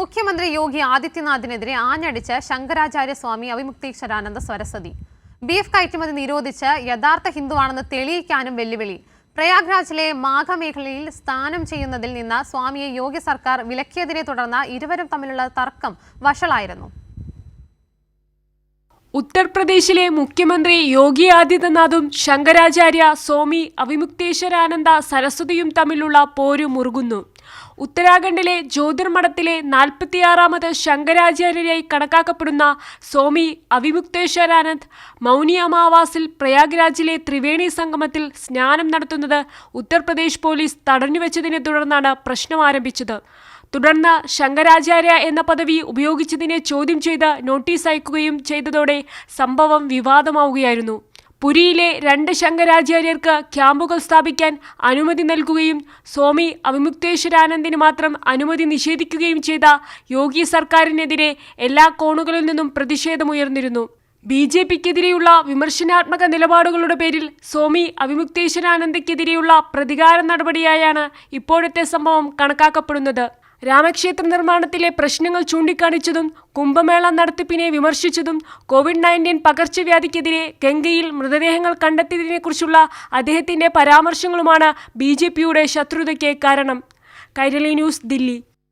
മുഖ്യമന്ത്രി യോഗി ആദിത്യനാഥിനെതിരെ ആഞ്ഞടിച്ച ശങ്കരാചാര്യ സ്വാമി അവിമുക്തീശ്വരാനന്ദ സരസ്വതി ബീഫ് കയറ്റുമതി നിരോധിച്ച് യഥാർത്ഥ ഹിന്ദുവാണെന്ന് തെളിയിക്കാനും വെല്ലുവിളി. പ്രയാഗ്രാജിലെ മാഘമേഖലയിൽ സ്ഥാനം ചെയ്യുന്നതിൽ നിന്ന് സ്വാമിയെ യോഗി സർക്കാർ വിലക്കിയതിനെ തുടർന്ന് ഇരുവരും തമ്മിലുള്ള തർക്കം വഷളായിരുന്നു. ഉത്തർപ്രദേശിലെ മുഖ്യമന്ത്രി യോഗി ആദിത്യനാഥും ശങ്കരാചാര്യ സ്വാമി അവിമുക്തേശ്വരാനന്ദ സരസ്വതിയും തമ്മിലുള്ള പോര് മുറുകുന്നു. ഉത്തരാഖണ്ഡിലെ ജ്യോതിർമഠത്തിലെ നാൽപ്പത്തിയാറാമത് ശങ്കരാചാര്യരായി കണക്കാക്കപ്പെടുന്ന സ്വാമി അവിമുക്തേശ്വരാനന്ദ് മൗനി അമാവാസിൽ പ്രയാഗ്രാജിലെ ത്രിവേണി സംഗമത്തിൽ സ്നാനം നടത്തുന്നത് ഉത്തർപ്രദേശ് പോലീസ് തടഞ്ഞുവെച്ചതിനെ തുടർന്നാണ് പ്രശ്നം ആരംഭിച്ചത് തുടർന്ന് ശങ്കരാചാര്യ എന്ന പദവി ഉപയോഗിച്ചതിനെ ചോദ്യം ചെയ്ത് നോട്ടീസ് അയക്കുകയും ചെയ്തതോടെ സംഭവം വിവാദമാവുകയായിരുന്നു. പുരിയിലെ രണ്ട് ശങ്കരാചാര്യർക്ക് ക്യാമ്പുകൾ സ്ഥാപിക്കാൻ അനുമതി നൽകുകയും സ്വാമി അവിമുക്തേശ്വരാനന്ദിന് മാത്രം അനുമതി നിഷേധിക്കുകയും ചെയ്ത യോഗി സർക്കാരിനെതിരെ എല്ലാ കോണുകളിൽ നിന്നും പ്രതിഷേധമുയർന്നിരുന്നു. ബി ജെ പിക്കെതിരെയുള്ള വിമർശനാത്മക നിലപാടുകളുടെ പേരിൽ സ്വാമി അവിമുക്തേശ്വരാനന്ദയ്ക്കെതിരെയുള്ള പ്രതികാര നടപടിയായാണ് ഇപ്പോഴത്തെ സംഭവം കണക്കാക്കപ്പെടുന്നത്. രാമക്ഷേത്ര നിർമ്മാണത്തിലെ പ്രശ്നങ്ങൾ ചൂണ്ടിക്കാണിച്ചതും കുംഭമേള നടത്തിപ്പിനെ വിമർശിച്ചതും കോവിഡ് നയന്റീൻ പകർച്ചവ്യാധിക്കെതിരെ ഗംഗയിൽ മൃതദേഹങ്ങൾ കണ്ടെത്തിയതിനെക്കുറിച്ചുള്ള അദ്ദേഹത്തിന്റെ പരാമർശങ്ങളുമാണ് ബി ശത്രുതയ്ക്ക് കാരണം. കൈരളി ന്യൂസ് ദില്ലി.